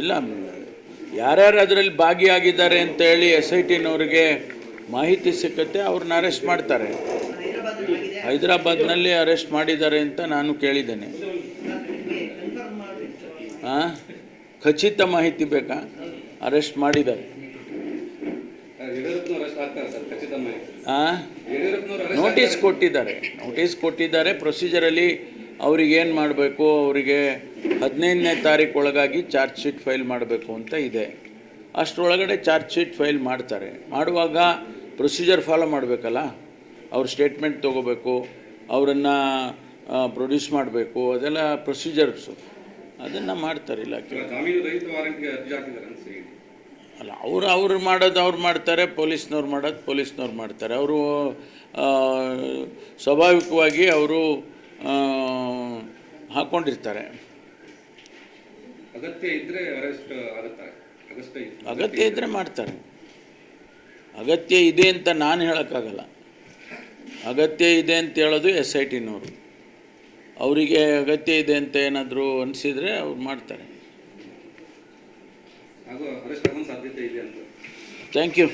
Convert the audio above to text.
ಇಲ್ಲ ಯಾರ್ಯಾರು ಅದರಲ್ಲಿ ಭಾಗಿಯಾಗಿದ್ದಾರೆ ಅಂತೇಳಿ ಎಸ್ ಐ ಟಿನವ್ರಿಗೆ ಮಾಹಿತಿ ಸಿಕ್ಕತ್ತೆ ಅವ್ರನ್ನ ಅರೆಸ್ಟ್ ಮಾಡ್ತಾರೆ. ಹೈದರಾಬಾದ್ನಲ್ಲಿ ಅರೆಸ್ಟ್ ಮಾಡಿದ್ದಾರೆ ಅಂತ ನಾನು ಕೇಳಿದ್ದೇನೆ. ಹಾಂ ಖಚಿತ ಮಾಹಿತಿ ಬೇಕಾ? ಅರೆಸ್ಟ್ ಮಾಡಿದ್ದಾರೆ ಯಡಿಯೂರಪ್ಪನವರು ಅರೆಸ್ಟ್ ಆಗ್ತಾರೆ ಸರ್ ಖಚಿತ ಮಾಹಿತಿ ಹಾಂ ಯಡಿಯೂರಪ್ಪನವರು ಅರೆಸ್ಟ್ ನೋಟಿಸ್ ಕೊಟ್ಟಿದ್ದಾರೆ. ನೋಟಿಸ್ ಕೊಟ್ಟಿದ್ದಾರೆ. ಪ್ರೊಸೀಜರಲ್ಲಿ ಅವ್ರಿಗೆ ಏನು ಮಾಡಬೇಕು ಅವರಿಗೆ ಹದಿನೈದನೇ ತಾರೀಕು ಒಳಗಾಗಿ ಚಾರ್ಜ್ ಶೀಟ್ ಫೈಲ್ ಮಾಡಬೇಕು ಅಂತ ಇದೆ. ಅಷ್ಟರೊಳಗಡೆ ಚಾರ್ಜ್ ಶೀಟ್ ಫೈಲ್ ಮಾಡ್ತಾರೆ. ಮಾಡುವಾಗ ಪ್ರೊಸೀಜರ್ ಫಾಲೋ ಮಾಡಬೇಕಲ್ಲ? ಅವ್ರ ಸ್ಟೇಟ್ಮೆಂಟ್ ತೊಗೋಬೇಕು ಅವರನ್ನು ಪ್ರೊಡ್ಯೂಸ್ ಮಾಡಬೇಕು ಅದೆಲ್ಲ ಪ್ರೊಸೀಜರ್ಸು ಅದನ್ನು ಮಾಡ್ತಾರೆ ಇಲಾಖೆ. ಅಲ್ಲ ಅವರು ಅವ್ರು ಮಾಡೋದು ಅವ್ರು ಮಾಡ್ತಾರೆ ಪೊಲೀಸ್ನವ್ರು ಮಾಡೋದು ಪೊಲೀಸ್ನವ್ರು ಮಾಡ್ತಾರೆ. ಅವರು ಸ್ವಾಭಾವಿಕವಾಗಿ ಅವರು ಹಾಕ್ಕೊಂಡಿರ್ತಾರೆ ಅಗತ್ಯ ಅರೆಸ್ಟ್ ಅಗತ್ಯ ಅಗತ್ಯ ಇದ್ದರೆ ಮಾಡ್ತಾರೆ. ಅಗತ್ಯ ಇದೆ ಅಂತ ನಾನು ಹೇಳೋಕ್ಕಾಗಲ್ಲ. ಅಗತ್ಯ ಇದೆ ಅಂತ ಹೇಳೋದು ಎಸ್ ಐ ಟಿನವರು ಅವರಿಗೆ ಅಗತ್ಯ ಇದೆ ಅಂತ ಏನಾದರೂ ಅನಿಸಿದರೆ ಅವ್ರು ಮಾಡ್ತಾರೆ. ಹಾಗೂ ಅರೆಸ್ಟ್ ಆಗುವ ಸಾಧ್ಯತೆ ಇದೆ ಅಂತ. Thank you